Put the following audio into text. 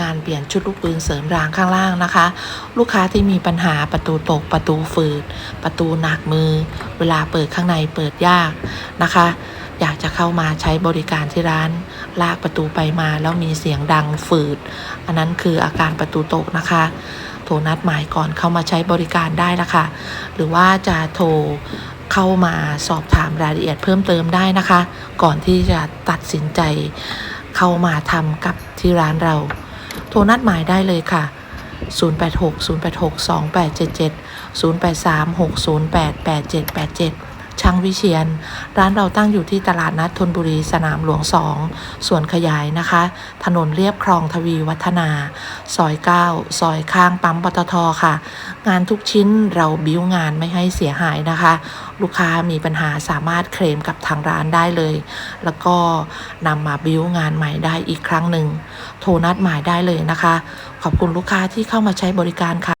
งานเปลี่ยนชุดลูกปืนเสริมรางข้างล่างนะคะ ลูกค้าที่มีปัญหาประตูตกประตูฝืด ประตูหนักมือ เวลาเปิดข้างในเปิดยากนะคะ อยากจะเข้ามาใช้บริการที่ร้าน ลากประตูไปมาแล้วมีเสียงดังฝืด อันนั้นคืออาการประตูตกนะคะโทรนัดหมายก่อนเข้ามาใช้บริการได้ละค่ะ หรือว่าจะโทรเข้ามาสอบถามรายละเอียดเพิ่มเติมได้นะคะ ก่อนที่จะตัดสินใจเข้ามาทำกับที่ร้านเรา โทรนัดหมายได้เลยค่ะ 086 086 2877 083 608 8787 ช่างวิเชียน ร้านเราตั้งอยู่ที่ตลาดนัดธนบุรีสนามหลวง 2 ส่วนขยายนะคะ ถนนเรียบคลองทวีวัฒนา ซอย 9 ซอยข้างปั๊มปตทค่ะ งานทุกชิ้นเราบิ้วงานไม่ให้เสียหายนะคะ ลูกค้ามีปัญหาสามารถเคลมกับทางร้านได้เลย แล้วก็นำมาบิ้วงานใหม่ได้อีกครั้งหนึ่งโทรนัดหมายได้เลยนะคะ ขอบคุณลูกค้าที่เข้ามาใช้บริการค่ะ